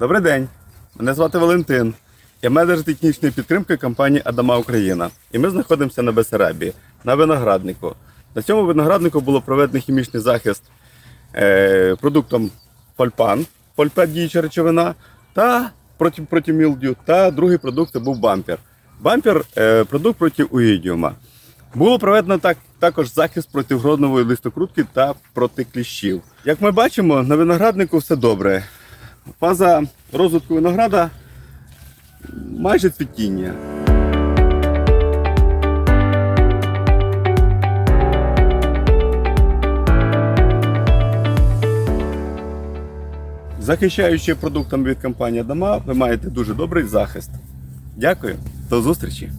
Добрий день. Мене звати Валентин. Я менеджер технічної підтримки компанії Адама Україна. І ми знаходимося на Бесарабії, на винограднику. На цьому винограднику було проведено хімічний захист е, продуктом фольпан, фольпет діюча речовина, та проти, проти мілдю, та другий продукт це був бампер. Бампер е, продукт проти уїдіума. Було проведено так, також захист проти гроднової листокрутки та проти кліщів. Як ми бачимо, на винограднику все добре. Фаза розвитку винограда майже цвітіння. Захищаючи продуктами від компанії Дома, ви маєте дуже добрий захист. Дякую, до зустрічі!